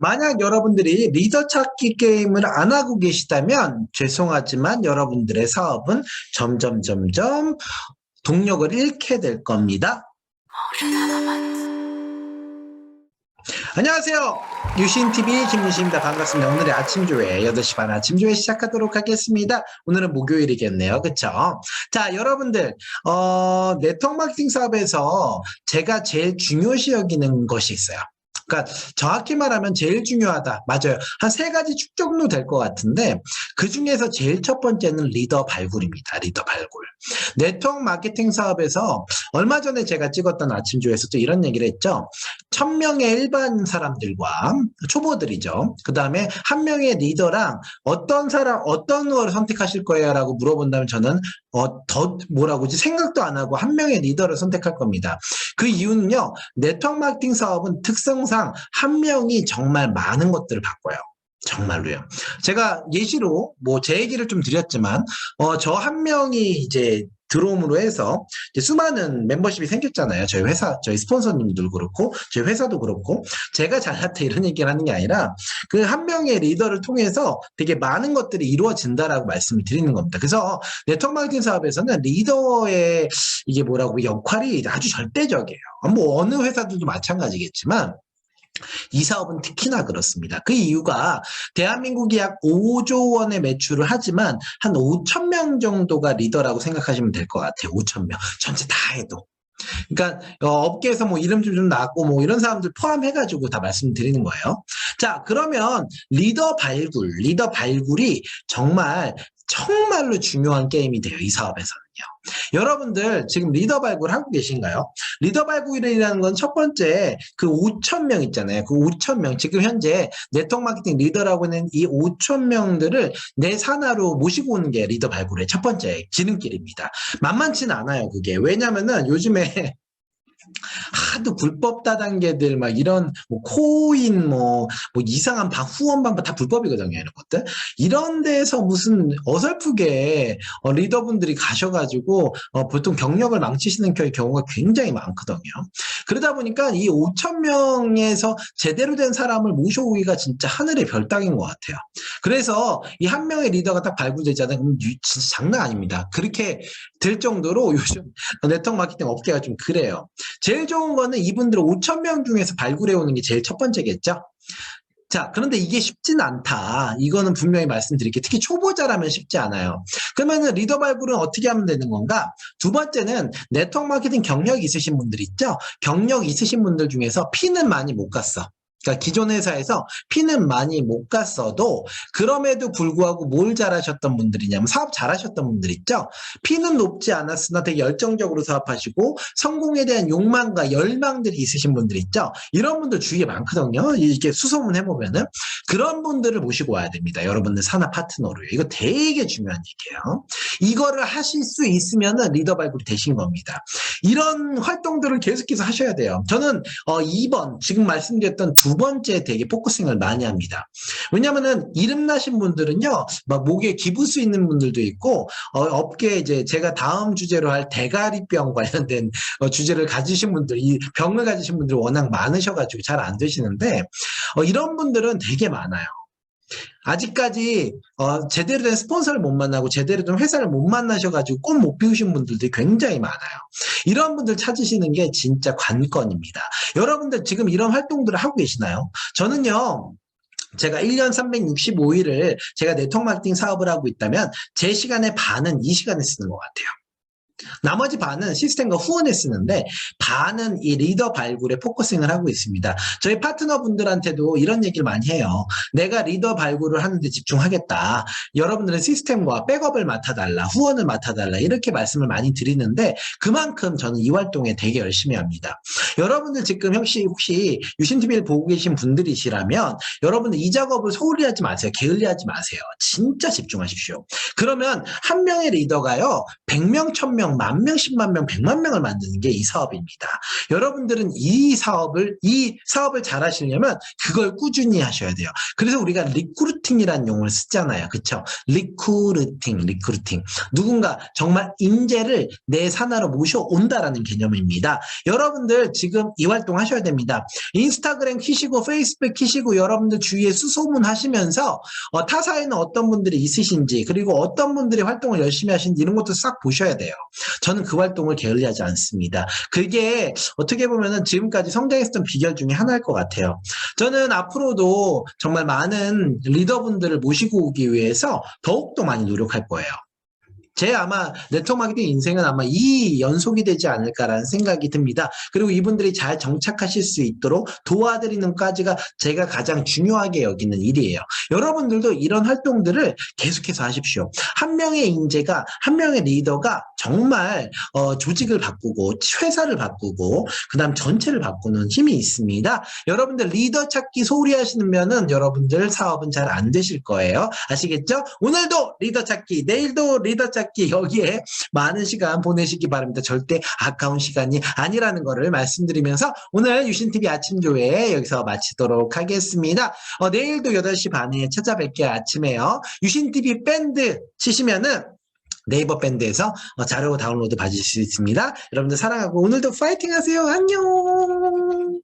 만약 여러분들이 리더 찾기 게임을 안 하고 계시다면 죄송하지만 여러분들의 사업은 점점 점점 동력을 잃게 될 겁니다. 안녕하세요. 유신TV 김유신입니다. 반갑습니다. 오늘의 아침 조회 8시 반 아침 조회 시작하도록 하겠습니다. 오늘은 목요일이겠네요. 그쵸? 자, 여러분들, 어, 네트워크 마케팅 사업에서 제가 제일 중요시 여기는 것이 있어요. 그러니까 정확히 말하면 제일 중요하다. 맞아요. 한 세 가지 축적로 될것 같은데 그 중에서 제일 첫 번째는 리더 발굴입니다. 리더 발굴. 네트워크 마케팅 사업에서 얼마 전에 제가 찍었던 아침조에서 또 이런 얘기를 했죠. 천 명의 일반 사람들과 초보들이죠. 그 다음에 한 명의 리더랑 어떤 사람, 어떤 걸 선택하실 거예요? 라고 물어본다면 저는 어, 더 뭐라고 지 생각도 안 하고 한 명의 리더를 선택할 겁니다. 그 이유는요. 네트워크 마케팅 사업은 특성상 한 명이 정말 많은 것들을 바꿔요. 정말로요. 제가 예시로 뭐 제 얘기를 좀 드렸지만 어, 저 한 명이 이제 들어옴으로 해서 이제 수많은 멤버십이 생겼잖아요. 저희 회사, 저희 스폰서님들 그렇고 저희 회사도 그렇고 제가 잘났다 이런 얘기를 하는 게 아니라 그 한 명의 리더를 통해서 되게 많은 것들이 이루어진다라고 말씀을 드리는 겁니다. 그래서 네트워크 마케팅 사업에서는 리더의 이게 뭐라고 역할이 아주 절대적이에요. 뭐 어느 회사들도 마찬가지겠지만 이 사업은 특히나 그렇습니다. 그 이유가 대한민국이 약 5조 원의 매출을 하지만 한 5천 명 정도가 리더라고 생각하시면 될 것 같아요. 5천 명 전체 다 해도. 그러니까 어, 업계에서 뭐 이름 좀 나왔고 뭐 이런 사람들 포함해가지고 다 말씀드리는 거예요. 자 그러면 리더 발굴, 리더 발굴이 정말 정말로 중요한 게임이 돼요. 이 사업에서는요. 여러분들 지금 리더 발굴 하고 계신가요? 리더 발굴이라는 건 첫 번째 그 5천 명 있잖아요. 그 5천 명 지금 현재 네트워크 마케팅 리더라고 하는 이 5천 명들을 내 산하로 모시고 오는 게 리더 발굴의 첫 번째 지름길입니다. 만만치는 않아요. 그게 왜냐면은 요즘에 하도 불법 다단계들 막 이런 뭐 코인 뭐, 뭐 이상한 방 후원 방법 다 불법이거든요 이런 것들 이런 데서 무슨 어설프게 어, 리더분들이 가셔가지고 어, 보통 경력을 망치시는 경우가 굉장히 많거든요 그러다 보니까 이 5천 명에서 제대로 된 사람을 모셔오기가 진짜 하늘의 별따기인 것 같아요. 그래서 이 한 명의 리더가 딱 발굴되잖아요 진짜 장난 아닙니다. 그렇게 될 정도로 요즘 네트워크 마케팅 업계가 좀 그래요. 제일 좋은 거는 이분들 5천 명 중에서 발굴해 오는 게 제일 첫 번째겠죠. 자, 그런데 이게 쉽진 않다. 이거는 분명히 말씀드릴게요. 특히 초보자라면 쉽지 않아요. 그러면은 리더 발굴은 어떻게 하면 되는 건가? 두 번째는 네트워크 마케팅 경력 있으신 분들 있죠? 경력 있으신 분들 중에서 피는 많이 못 갔어. 그러니까 기존 회사에서 피는 많이 못 갔어도 그럼에도 불구하고 뭘 잘하셨던 분들이냐면 사업 잘하셨던 분들 있죠. 피는 높지 않았으나 되게 열정적으로 사업하시고 성공에 대한 욕망과 열망들이 있으신 분들 있죠. 이런 분들 주위에 많거든요. 이렇게 수소문 해보면은 그런 분들을 모시고 와야 됩니다. 여러분들 산업 파트너로요. 이거 되게 중요한 얘기예요. 이거를 하실 수 있으면은 리더 발굴이 되신 겁니다. 이런 활동들을 계속해서 하셔야 돼요. 저는 어 2번 지금 말씀드렸던 두 번째 되게 포커싱을 많이 합니다. 왜냐면은 이름 나신 분들은요, 막 목에 기부수 있는 분들도 있고, 어, 업계 이제 제가 다음 주제로 할 대가리병 관련된 어, 주제를 가지신 분들, 이 병을 가지신 분들이 워낙 많으셔가지고 잘 안 되시는데, 어, 이런 분들은 되게 많아요. 아직까지 어, 제대로 된 스폰서를 못 만나고 제대로 된 회사를 못 만나셔가지고 꽃못 피우신 분들도 굉장히 많아요. 이런 분들 찾으시는 게 진짜 관건입니다. 여러분들 지금 이런 활동들을 하고 계시나요? 저는요. 제가 1년 365일을 제가 네트워크 마케팅 사업을 하고 있다면 제 시간의 반은 이 시간에 쓰는 것 같아요. 나머지 반은 시스템과 후원에 쓰는데 반은 이 리더 발굴에 포커싱을 하고 있습니다. 저희 파트너분들한테도 이런 얘기를 많이 해요. 내가 리더 발굴을 하는데 집중하겠다. 여러분들은 시스템과 백업을 맡아달라. 후원을 맡아달라. 이렇게 말씀을 많이 드리는데 그만큼 저는 이 활동에 되게 열심히 합니다. 여러분들 지금 혹시 혹시 유신TV를 보고 계신 분들이시라면 여러분들 이 작업을 소홀히 하지 마세요. 게을리하지 마세요. 진짜 집중하십시오. 그러면 한 명의 리더가요. 100명, 1000명 명, 만 명, 십만 명, 백만 명을 만드는 게 이 사업입니다. 여러분들은 이 사업을 이 사업을 잘 하시려면 그걸 꾸준히 하셔야 돼요. 그래서 우리가 리크루팅이라는 용어를 쓰잖아요. 그렇죠? 리크루팅, 리크루팅. 누군가 정말 인재를 내 산하로 모셔온다라는 개념입니다. 여러분들 지금 이 활동 하셔야 됩니다. 인스타그램 키시고 페이스북 키시고 여러분들 주위에 수소문 하시면서 어, 타사에는 어떤 분들이 있으신지 그리고 어떤 분들이 활동을 열심히 하시는지 이런 것도 싹 보셔야 돼요. 저는 그 활동을 게을리하지 않습니다. 그게 어떻게 보면은 지금까지 성장했던 비결 중에 하나일 것 같아요. 저는 앞으로도 정말 많은 리더분들을 모시고 오기 위해서 더욱더 많이 노력할 거예요. 제 아마 네트워크 마케팅 인생은 아마 이 연속이 되지 않을까라는 생각이 듭니다. 그리고 이분들이 잘 정착하실 수 있도록 도와드리는 까지가 제가 가장 중요하게 여기는 일이에요. 여러분들도 이런 활동들을 계속해서 하십시오. 한 명의 인재가 한 명의 리더가 정말 어, 조직을 바꾸고 회사를 바꾸고 그다음 전체를 바꾸는 힘이 있습니다. 여러분들 리더 찾기 소홀히 하시면은 여러분들 사업은 잘 안 되실 거예요. 아시겠죠? 오늘도 리더 찾기, 내일도 리더 찾기 여기에 많은 시간 보내시기 바랍니다. 절대 아까운 시간이 아니라는 거를 말씀드리면서 오늘 유신TV 아침 조회 여기서 마치도록 하겠습니다. 어, 내일도 8시 반에 찾아뵐게요. 아침에요. 유신TV 밴드 치시면은 네이버 밴드에서 어, 자료 다운로드 받으실 수 있습니다. 여러분들 사랑하고 오늘도 파이팅 하세요. 안녕.